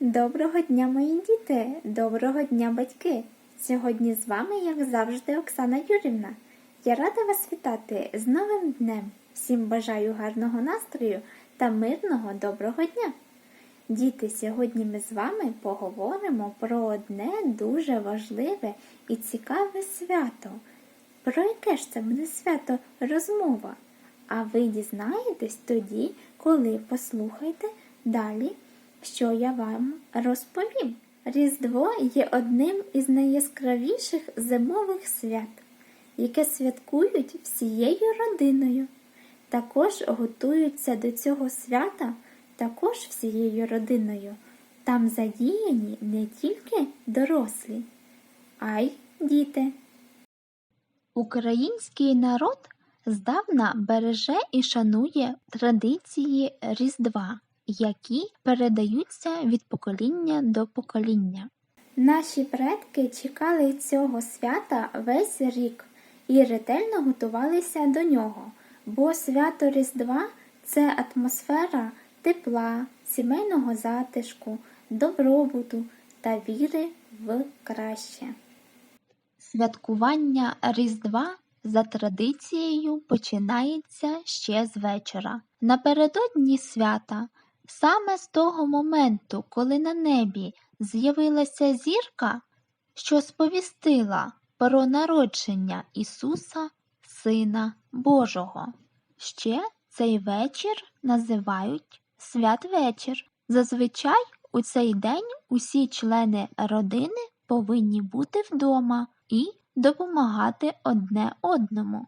Доброго дня, мої діти! Доброго дня, батьки! Сьогодні з вами, як завжди, Оксана Юрівна. Я рада вас вітати з новим днем. Всім бажаю гарного настрою та мирного доброго дня. Діти, сьогодні ми з вами поговоримо про одне дуже важливе і цікаве свято. Про яке ж це буде свято розмова? А ви дізнаєтесь тоді, коли послухаєте далі, що я вам розповім. Різдво є одним із найяскравіших зимових свят, яке святкують всією родиною. Також готуються до цього свята також всією родиною. Там задіяні не тільки дорослі, а й діти. Український народ здавна береже і шанує традиції Різдва, які передаються від покоління до покоління. Наші предки чекали цього свята весь рік і ретельно готувалися до нього, бо свято Різдва це атмосфера тепла, сімейного затишку, добробуту та віри в краще. Святкування Різдва за традицією починається ще з вечора. Напередодні свята, саме з того моменту, коли на небі з'явилася зірка, що сповістила про народження Ісуса, Сина Божого. Ще цей вечір називають святвечір. Зазвичай у цей день усі члени родини повинні бути вдома і допомагати одне одному.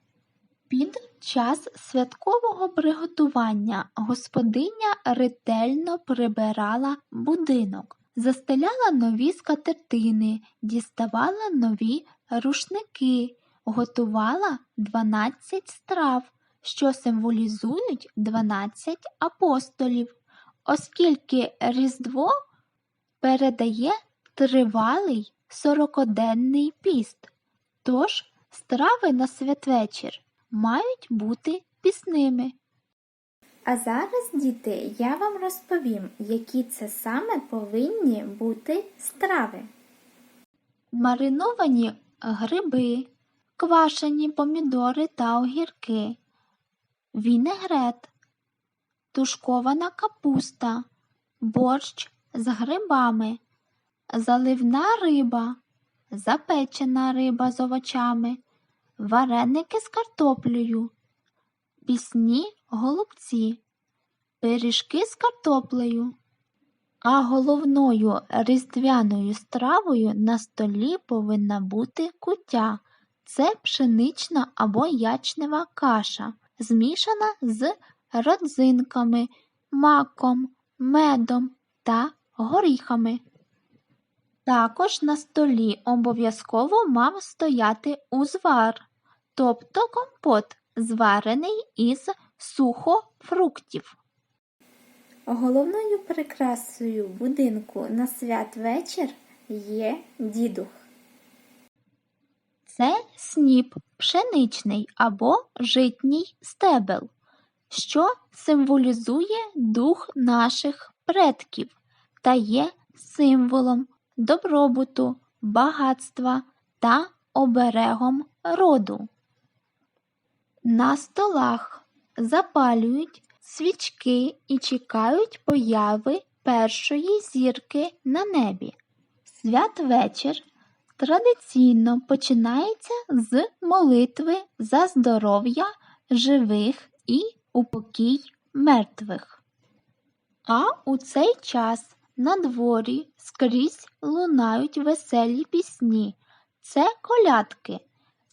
Під час святкового приготування господиня ретельно прибирала будинок, застеляла нові скатертини, діставала нові рушники, готувала 12 страв, що символізують 12 апостолів, оскільки Різдво передає тривалий сорокоденний піст. Тож страви на святвечір мають бути пісними. А зараз, діти, я вам розповім, які це саме повинні бути страви. Мариновані гриби, квашені помідори та огірки, вінегрет, тушкована капуста, борщ з грибами, заливна риба, запечена риба з овочами, вареники з картоплею, пісні голубці, пиріжки з картоплею. А головною різдвяною стравою на столі повинна бути куття. Це пшенична або ячнева каша, змішана з родзинками, маком, медом та горіхами. Також на столі обов'язково мав стояти узвар, тобто компот, зварений із сухофруктів. Головною прикрасою будинку на святвечір є дідух. Це сніп пшеничний або житній стебел, що символізує дух наших предків та є символом добробуту, багатства та оберегом роду. На столах запалюють свічки і чекають появи першої зірки на небі. Святвечір традиційно починається з молитви за здоров'я живих і упокій мертвих. А у цей час на дворі скрізь лунають веселі пісні. Це колядки,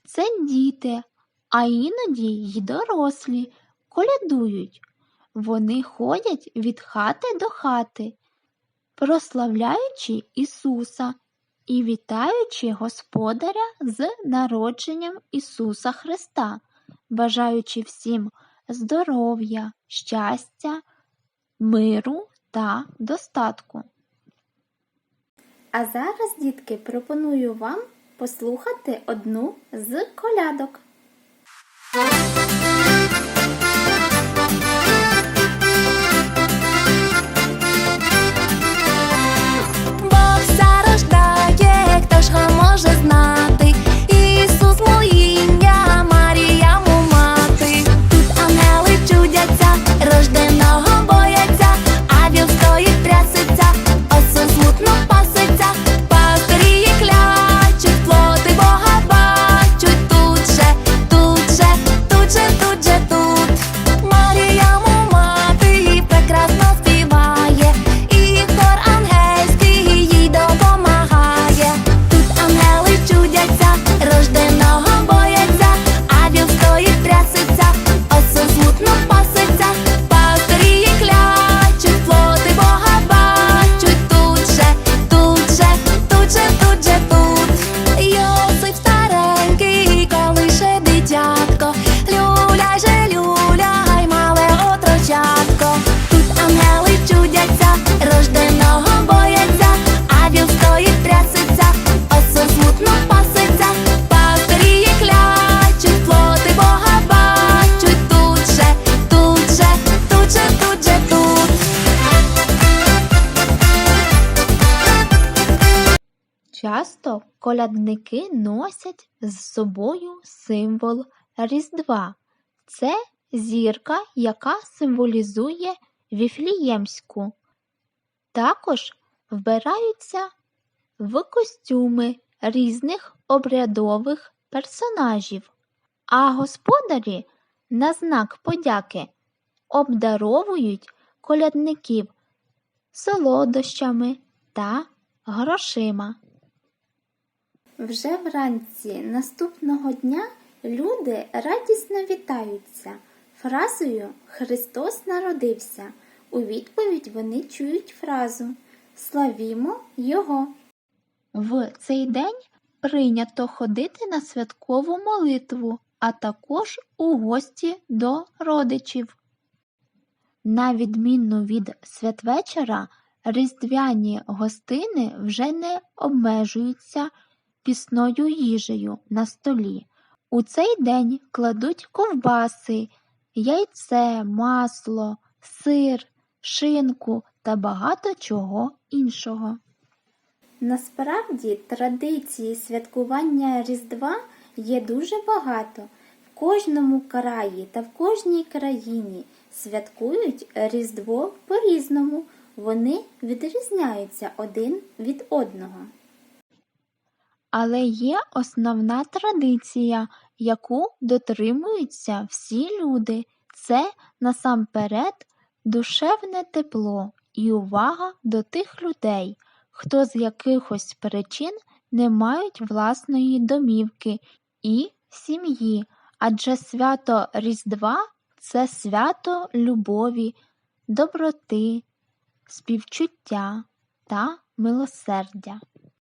це діти, а іноді й дорослі колядують. Вони ходять від хати до хати, прославляючи Ісуса і вітаючи Господаря з народженням Ісуса Христа, бажаючи всім здоров'я, щастя, миру та достатку. А зараз, дітки, пропоную вам послухати одну з колядок. Thank you. Часто колядники носять з собою символ Різдва. Це зірка, яка символізує Віфліємську. Також вбираються в костюми різних обрядових персонажів, а господарі на знак подяки обдаровують колядників солодощами та грошима. Вже вранці наступного дня люди радісно вітаються фразою Христос народився. У відповідь вони чують фразу Славімо Його. В цей день прийнято ходити на святкову молитву, а також у гості до родичів. На відміну від святвечора, різдвяні гостини вже не обмежуються пісною їжею на столі. У цей день кладуть ковбаси, яйце, масло, сир, шинку та багато чого іншого. Насправді традиції святкування Різдва є дуже багато. В кожному краї та в кожній країні святкують Різдво по-різному. Вони відрізняються один від одного. Але є основна традиція, яку дотримуються всі люди. Це насамперед душевне тепло і увага до тих людей, хто з якихось причин не мають власної домівки і сім'ї, адже свято Різдва це свято любові, доброти, співчуття та милосердя.